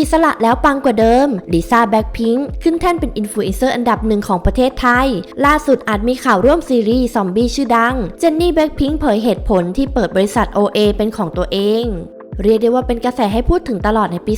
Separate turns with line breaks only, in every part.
อิสระแล้วปังกว่าเดิมลิซ่าแบ็คพิงค์ขึ้นแท่นเป็นอินฟลูเอนเซอร์อันดับหนึ่งของประเทศไทย ล่าสุดอาจมีข่าวร่วมซีรีส์ซอมบี้ชื่อดัง เจนนี่แบ็คพิงค์เผยเหตุผลที่เปิดบริษัท OA เป็นของตัวเอง เรียกได้ว่าเป็นกระแสให้พูดถึงตลอดในปี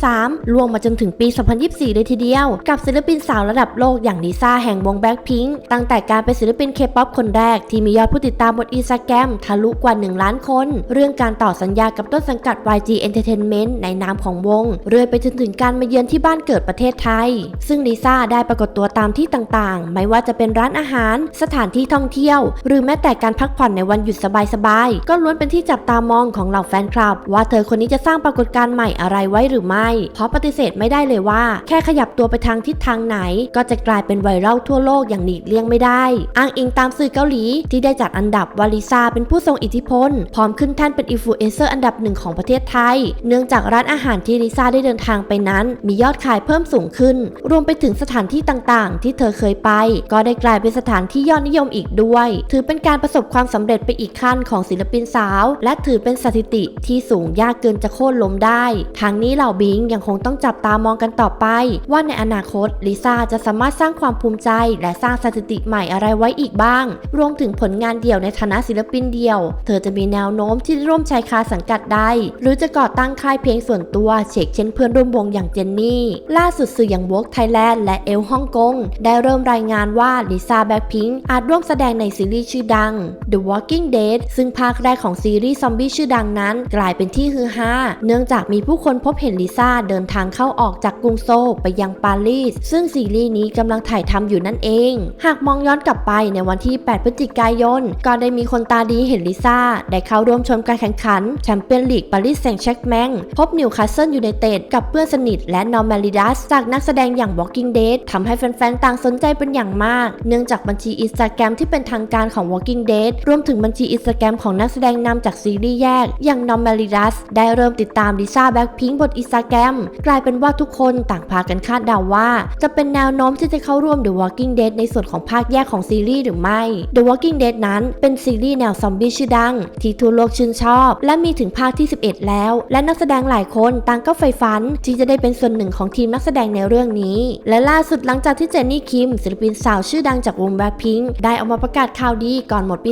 2023 ล่วงมาจนถึงปี 2024 เลยทีเดียว กับศิลปินสาวระดับโลกอย่างลิซ่าแห่งวงแบ็คพิงค์ตั้งแต่การเป็นศิลปินเคป๊อปคนแรก ที่มียอดผู้ติดตามบนอินสตาแกรมทะลุกว่า 1 ล้านคน เรื่องการต่อสัญญากับต้นสังกัด YG Entertainment ในนามของวง เรื่อยไปจนถึงการมาเยือนที่บ้านเกิดประเทศไทย ซึ่งลิซ่าได้ปรากฏตัวตามที่ต่างๆ ไม่ว่าจะเป็นร้านอาหาร สถานที่ท่องเที่ยว หรือแม้แต่การพักผ่อนในวันหยุดสบายๆก็ล้วนเป็นที่จับตามองของเหล่าแฟนคลับว่าเธอคนนี้จะสร้างปรากฏการณ์ใหม่อะไรไว้หรือไม่ เพราะปฏิเสธไม่ได้เลยว่า แค่ขยับตัวไปทางทิศทางไหน ก็จะกลายเป็นไวรัลทั่วโลกอย่างหลีกเลี่ยงไม่ได้ อ้างอิงตามสื่อเกาหลีที่ได้จัดอันดับวาลิซาเป็นผู้ทรงอิทธิพล พร้อมขึ้นแท่นเป็นอินฟลูเอนเซอร์อันดับหนึ่งของประเทศไทย เนื่องจากร้านอาหารที่ลิซ่าได้เดินทางไปนั้น มียอดขายเพิ่มสูงขึ้น รวมไปถึงสถานที่ต่างๆ ที่เธอเคยไป ก็ได้กลายเป็นสถานที่ยอดนิยมอีกด้วย ถือเป็นการประสบความสำเร็จไปอีกขั้นของศิลปินสาว และถือเป็นสถิติที่สูงยากเกินจะโค่นล้มได้ ทางนี้เหล่าบิงยังคงต้องจับตามองกันต่อไป ว่าในอนาคตลิซ่าจะสามารถสร้างความภูมิใจ และสร้างสถิติใหม่อะไรไว้อีกบ้าง รวมถึงผลงานเดี่ยวในฐานะศิลปินเดี่ยว เธอจะมีแนวโน้มที่จะร่วมชายคาสังกัดได้หรือจะก่อตั้งค่ายเพลงส่วนตัวเชกเช่นเพื่อนร่วมวงอย่างเจนนี่ ล่าสุดสื่ออย่าง Vogue Thailand และเอลฮ่องกงได้เริ่มรายงานว่าลิซ่าแบ็คพิงอาจร่วมแสดงในซีรีส์ชื่อดัง The Walking Dead ซึ่งภาคแรกของซีรีส์ซอมบี้ชื่อดังนั้น กลายเป็นที่ฮือฮาเนื่องจากมีผู้คนพบเห็นลิซ่าเดินทางเข้าออกจากกรุงโซลไปยังปารีส ซึ่งซีรีส์นี้กำลังถ่ายทำอยู่นั่นเอง หากมองย้อนกลับไปในวันที่ 8 พฤศจิกายน ก็ได้มีคนตาดีเห็นลิซ่า ได้เข้าร่วมชมการแข่งขันแชมเปี้ยนลีกปารีสแซงต์แชร์กแมงพบนิวคาสเซิลยูไนเต็ดกับเพื่อนสนิทและนอร์แมลิดัสจากนักแสดงอย่าง Walking Dead ทำให้แฟนๆ ต่างสนใจเป็นอย่างมาก เนื่องจากบัญชีอินสตาแกรมที่เป็นทางการของ Walking Dead รวมถึงบัญชีอินสตาแกรมของนักแสดงนำจากซีรีส์แยก อย่างนอร์แมลิดัสได้เริ่มติดตามลิซ่าแบ็คพิงบนอินสตาแกรมกลายเป็นว่าทุกคนต่างพากันคาดเดาว่า จะเป็นแนวโน้มที่จะเข้าร่วม The Walking Dead ในส่วนของภาคแยกของซีรีส์หรือไม่ The Walking Dead นั้นเป็นซีรีส์แนวซอมบี้ชื่อดัง ที่ทั่วโลกชื่นชอบ และมีถึงภาคที่ 11 แล้ว และนักแสดงหลายคนต่างก็ใฝ่ฝัน ที่จะได้เป็นส่วนหนึ่งของทีมนักแสดงในเรื่องนี้ และล่าสุดหลังจากที่เจนนี่คิมศิลปินสาวชื่อดังจากวงแบล็คพิงค์ได้ออกมาประกาศข่าวดีก่อนหมดปี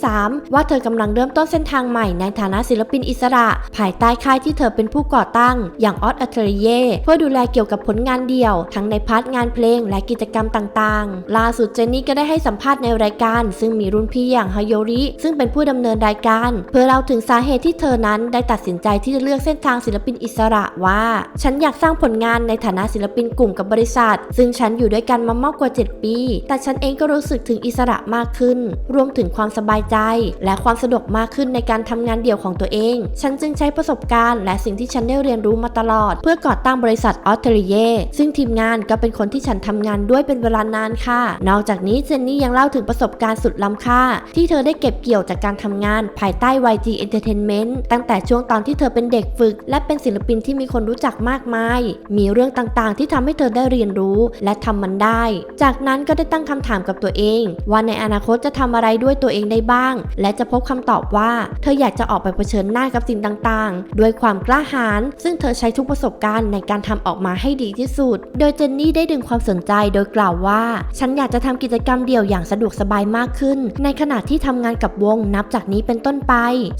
2023 ว่าเธอกำลังเริ่มต้นเส้นทางใหม่ในฐานะศิลปินอิสระภายใต้ค่ายที่เธอเป็นผู้ก่อตั้ง อย่างออสอัตเรียเพื่อดูแลเกี่ยวกับผลงานเดี่ยว ทั้งในพาร์ทงานเพลงและกิจกรรมต่างๆ ล่าสุดเจนนี่ก็ได้ให้สัมภาษณ์ในรายการ ซึ่งมีรุ่นพี่อย่างฮายโยริ ซึ่งเป็นผู้ดำเนินรายการ เพื่อเล่าถึงสาเหตุที่เธอนั้นได้ตัดสินใจที่จะเลือกเส้นทางศิลปินอิสระว่า ฉันอยากสร้างผลงานในฐานะศิลปินกลุ่มกับบริษัท ซึ่งฉันอยู่ด้วยกันมามากกว่า 7 ปี แต่ฉันเองก็รู้สึกถึงอิสระมากขึ้น รวมถึงความสบายใจ และความสะดวกมากขึ้นในการทำงานเดี่ยวของตัวเอง ฉันจจึงใช้ประสบการณ์ และสิ่งที่ฉันได้เรียนรู้มาตลอด เพื่อก่อตั้งบริษัทออสเตรเลียซึ่งทีมงานก็เป็นคนที่ฉันทำงานด้วยเป็นเวลานานค่ะ นอกจากนี้เจนนี่ยังเล่าถึงประสบการณ์สุดล้ำค่า ที่เธอได้เก็บเกี่ยวจากการทำงาน ภายใต้ YG Entertainment ตั้งแต่ช่วงตอนที่เธอเป็นเด็กฝึก และเป็นศิลปินที่มีคนรู้จักมากมาย มีเรื่องต่างๆ ที่ทำให้เธอได้เรียนรู้ และทำมันได้ จากนั้นก็ได้ตั้งคำถามกับตัวเอง ว่าในอนาคตจะทำอะไรด้วยตัวเองได้บ้าง และจะพบคำตอบว่า เธออยากจะออกไปเผชิญหน้ากับสิ่งต่างๆ ด้วยความกล้าหาญซึ่งเธอใช้ทุกประสบการณ์ในการทำออกมาให้ดีที่สุด โดยเจนนี่ได้ดึงความสนใจโดยกล่าวว่า ฉันอยากจะทำกิจกรรมเดี่ยวอย่างสะดวกสบายมากขึ้น ในขณะที่ทำงานกับวงนับจากนี้เป็นต้นไป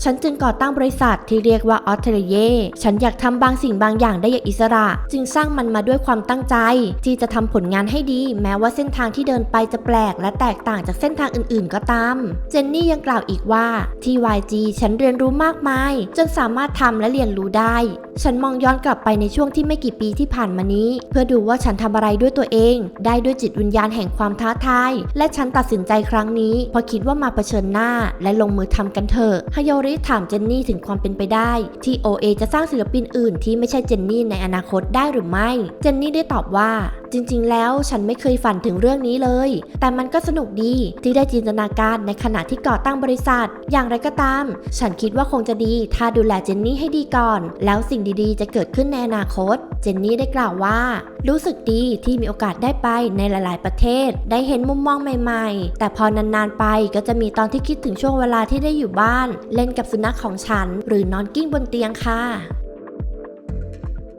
ฉันจึงก่อตั้งบริษัทที่เรียกว่าออสเทรเยฉันอยากทำบางสิ่งบางอย่างได้อย่างอิสระ จึงสร้างมันมาด้วยความตั้งใจ ที่จะทำผลงานให้ดี แม้ว่าเส้นทางที่เดินไปจะแปลก และแตกต่างจากเส้นทางอื่น ๆ ก็ตาม เจนนี่ยังกล่าวอีกว่าที่ YG ฉันเรียนรู้มากมาย จนสาามารถทำและเรียนรู้ได้ ฉันมองย้อนกลับไปในช่วงที่ไม่กี่ปีที่ผ่านมานี้ เพื่อดูว่าฉันทำอะไรด้วยตัวเอง ได้ด้วยจิตวิญญาณแห่งความท้าทาย และฉันตัดสินใจครั้งนี้เพราะคิดว่ามาเผชิญหน้า และลงมือทำกันเถอะฮายอริถามเจนนี่ถึงความเป็นไปได้ ที่ OA จะสร้างศิลปินอื่นที่ไม่ใช่เจนนี่ในอนาคตได้หรือไม่ เจนนี่ได้ตอบว่า จริง ๆ แล้วฉันไม่เคยฝันถึงเรื่องนี้เลย แต่มันก็สนุกดีที่ได้จินตนาการในขณะที่ก่อตั้งบริษัท อย่างไรก็ตาม ฉันคิดว่าคงจะดีถ้าดูแลเจนนี่ให้ดีก่อน แล้วสิ่งดีๆ จะเกิดขึ้นในอนาคต เจนนี่ได้กล่าวว่า รู้สึกดีที่มีโอกาสได้ไปในหลาย ๆ ประเทศ ได้เห็นมุมมองใหม่ ๆ แต่พอนาน ๆ ไปก็จะมีตอนที่คิดถึงช่วงเวลาที่ได้อยู่บ้าน เล่นกับสุนัขของฉัน หรือนอนกิ้งบนเตียงค่ะ